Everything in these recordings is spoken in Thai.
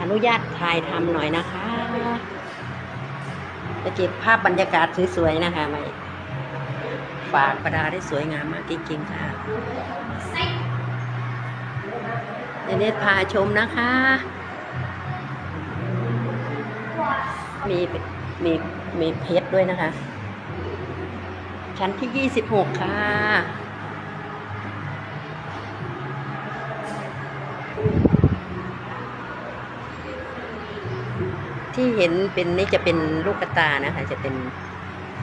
อนุญาตถ่ายทำหน่อยนะคะ จะเก็บภาพบรรยากาศสวยๆนะคะไม่ฝากประดาได้สวยงามมากจริงๆค่ะเดเนตพาชมนะคะ มีมีมีเพชรด้วยนะคะ ชั้นที่ 26 ค่ะ ที่เห็นเป็นนี่จะเป็นลูกตานะคะ จะเป็น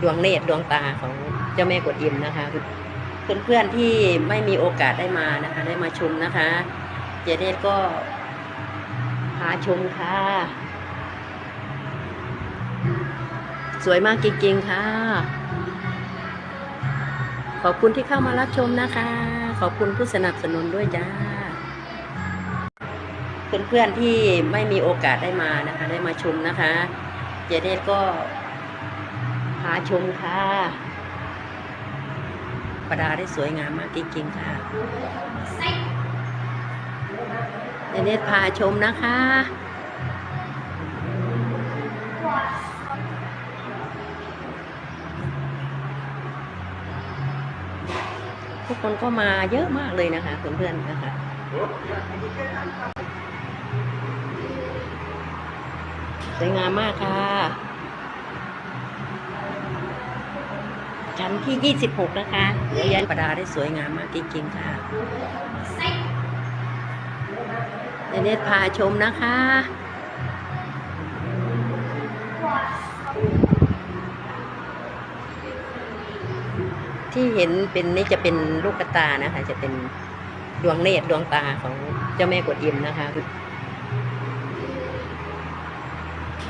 ดวงเนตรดวงตาของเจ้าแม่กวนอิมนะคะ เพื่อนๆที่ไม่มีโอกาสได้มานะคะ ได้มาชมนะคะ เจเดตก็พาชมค่ะ สวยมากจริงๆค่ะ ขอบคุณที่เข้ามารับชมนะคะ ขอบคุณผู้สนับสนุนด้วยจ้า เพื่อนๆที่ไม่มีโอกาสได้มานะคะ ได้มาชมนะคะ เจเดตก็พาชมค่ะ ประดาได้สวยงามมากจริงๆค่ะ เจเดตพาชมนะคะทุกคนก็มาเยอะมากเลยนะคะเพื่อนๆนะคะ สวยงามมากค่ะ ชั้นที่ 26 นะคะเดี๋ยวยันประดาได้สวยงามมากจริงๆค่ะเดยวเนตพาชมนะคะที่เห็นเป็นนี่จะเป็นลูกตานะคะ จะเป็นดวงเนตรดวงตาของเจ้าแม่กวนอิมนะคะ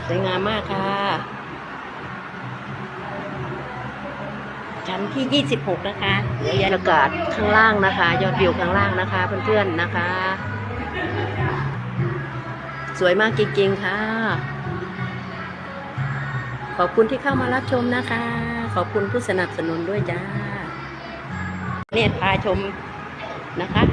สวยงามมากค่ะ ชั้นที่ 26 นะคะบรรยากาศข้างล่างนะคะ ยอดวิวข้างล่างนะคะ เพื่อนๆนะคะ สวยมากจริงๆค่ะ ขอบคุณที่เข้ามารับชมนะคะ ขอบคุณผู้สนับสนุนด้วยจ้าเนี่ยพาชมนะคะ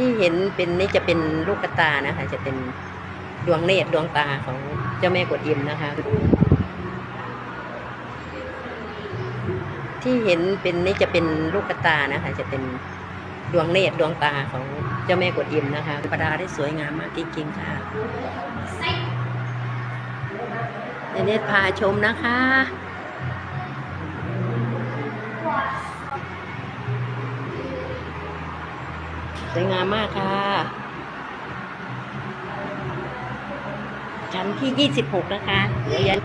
ที่เห็นเป็นนี่จะเป็นลูกตานะคะ จะเป็นดวงเนตรดวงตาของเจ้าแม่กวนอิมนะคะ ที่เห็นเป็นนี่จะเป็นลูกตานะคะ จะเป็นดวงเนตรดวงตาของเจ้าแม่กวนอิมนะคะประดาได้สวยงามมากจริงๆค่ะเดยวเนตพาชมนะคะ สวยงามมากค่ะ ชั้นที่ 26 นะคะเดี๋ยวยัน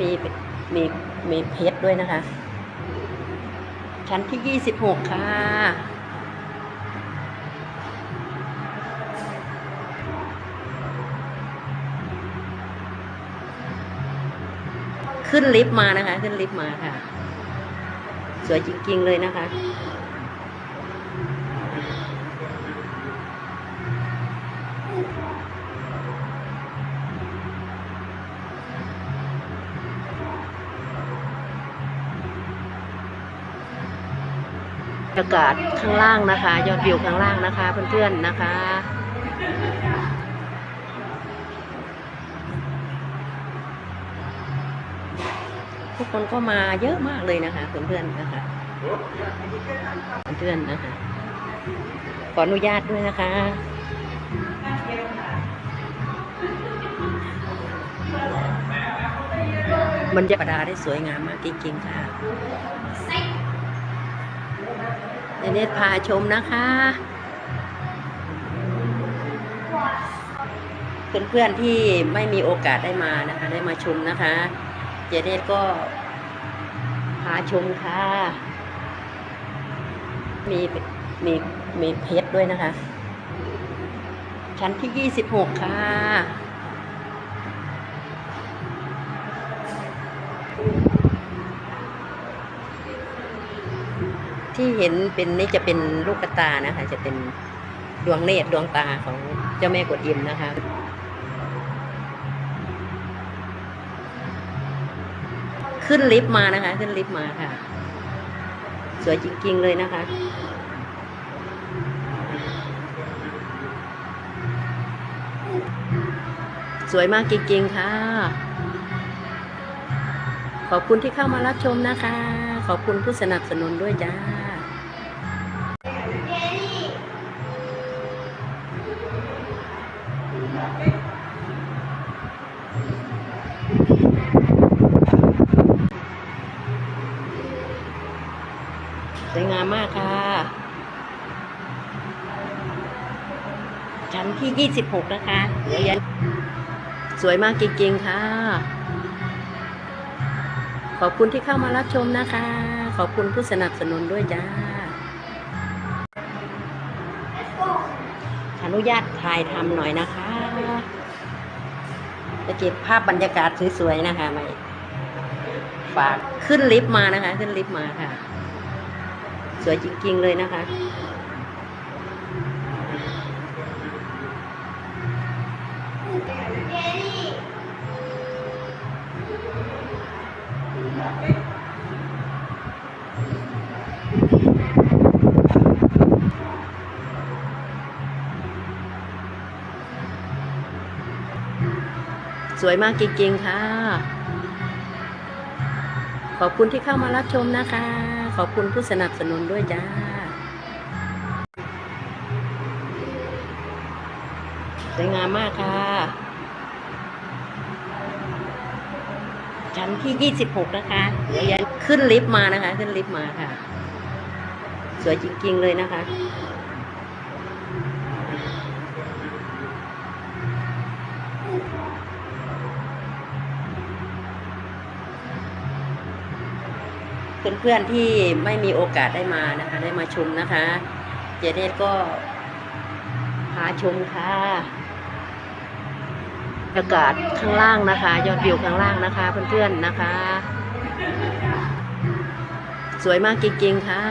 มีมีมีเพชรด้วยนะคะ ชั้นที่ 26 ค่ะขึ้นลิฟต์มานะคะ ขึ้นลิฟต์มาค่ะ สวยจริงๆเลยนะคะบรรยากาศข้างล่างนะคะ ยอดวิวข้างล่างนะคะ เพื่อนๆนะคะ ทุกคนก็มาเยอะมากเลยนะคะ เพื่อนๆนะคะเพื่อนๆนะคะ ขออนุญาตด้วยนะคะบรรยากาศได้สวยงามมากจริงๆค่ะเดยวเนตพาชมนะคะ เพื่อนๆที่ไม่มีโอกาสได้มานะคะ ได้มาชมนะคะ เจเนตก็ พาชมค่ะ มีมีมีเพชรด้วยนะคะ ชั้นที่26ค่ะที่เห็นเป็นนี่จะเป็นลูกตานะคะ จะเป็นดวงเนตรดวงตาของเจ้าแม่กวนอิมนะคะ ขึ้นลิฟต์มานะคะ ขึ้นลิฟต์มาค่ะ สวยจริง ๆ เลยนะคะ สวยมากจริง ๆ ค่ะ ขอบคุณที่เข้ามารับชมนะคะ ขอบคุณผู้สนับสนุนด้วยจ้า สวยงามมากค่ะ ชั้นที่ 26 นะคะเดี๋ยวยันสวยมากจริงๆค่ะ ขอบคุณที่เข้ามารับชมนะคะ ขอบคุณผู้สนับสนุนด้วยจ้า อนุญาตถ่ายทำหน่อยนะคะ จะเก็บภาพบรรยากาศสวยๆนะคะไม่ฝากขึ้นลิฟต์มานะคะ ขึ้นลิฟต์มาค่ะ สวยจริง ๆ เลยนะคะ สวยมากจริง ๆ ค่ะ ขอบคุณที่เข้ามารับชมนะคะ ขอบคุณผู้สนับสนุนด้วยจ้า สวยงามมากค่ะ ชั้นที่ 26 นะคะเดี๋ยวยันขึ้นลิฟต์มานะคะ ขึ้นลิฟต์มาค่ะ สวยจริง ๆ เลยนะคะ เพื่อนๆที่ไม่มีโอกาสได้มานะคะ ได้มาชมนะคะ เจเดสก็พาชมค่ะบรรยากาศข้างล่างนะคะ ยอดวิวข้างล่างนะคะ เพื่อนๆนะคะ สวยมากจริงๆค่ะ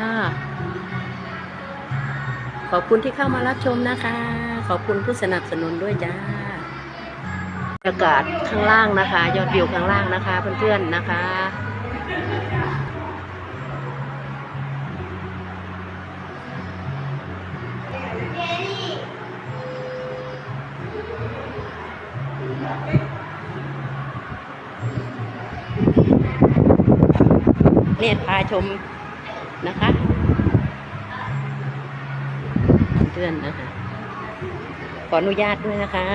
ขอบคุณที่เข้ามารับชมนะคะ ขอบคุณผู้สนับสนุนด้วยจ้าบรรยากาศข้างล่างนะคะ ยอดวิวข้างล่างนะคะ เพื่อนๆนะคะ เนี่ยพาชมนะคะเพื่อนนะคะ ขออนุญาตด้วยนะคะ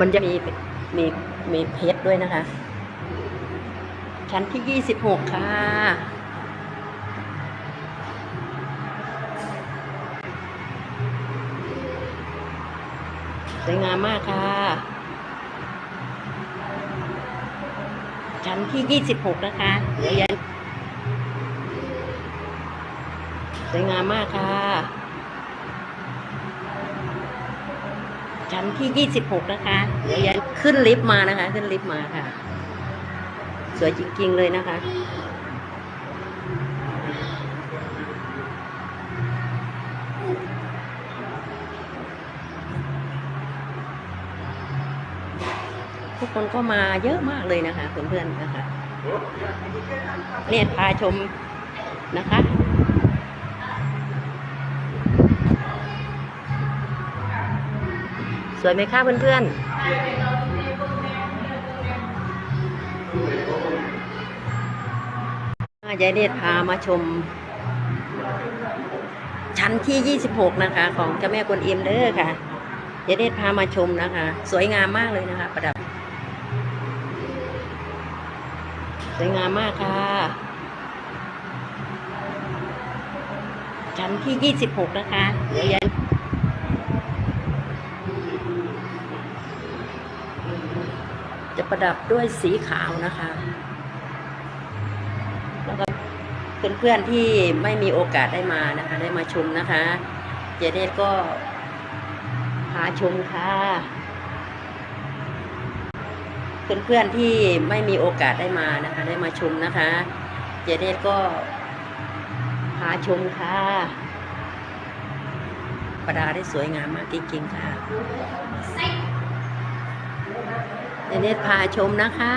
มันจะมีมีมีเพชรด้วยนะคะ ชั้นที่ยี่สิบหกค่ะ สวยงามมากค่ะ ชั้นที่ 26 นะคะเดี๋ยวยันสวยงามมากค่ะ ชั้นที่ 26 นะคะเดี๋ยวยันขึ้นลิฟต์มานะคะ ขึ้นลิฟต์มาค่ะ สวยจริง ๆ เลยนะคะ ทุกคนก็มาเยอะมากเลยนะคะเพื่อนๆนะคะเนี่ยพาชมนะคะสวยไหมคะเพื่อนๆยายเดชพามาชม ชั้นที่ 26 นะคะ ของเจ้าแม่กวนอิมเด้อค่ะยายเดชพามาชมนะคะ สวยงามมากเลยนะคะ ประดับ วยงามมากค่ะ ชั้นที่ 26 นะคะเดี๋ยวยันจะประดับด้วยสีขาวนะคะ แล้วก็เพื่อนๆที่ไม่มีโอกาสได้มานะคะ ได้มาชมนะคะ เจเดสก็พาชมค่ะ เพื่อนๆที่ไม่มีโอกาสได้มานะคะ ได้มาชมนะคะ เจเดสก็พาชมค่ะประดาได้สวยงามมากจริงๆค่ะเนเนตพาชมนะคะ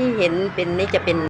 ที่เห็นเป็นนี่จะเป็น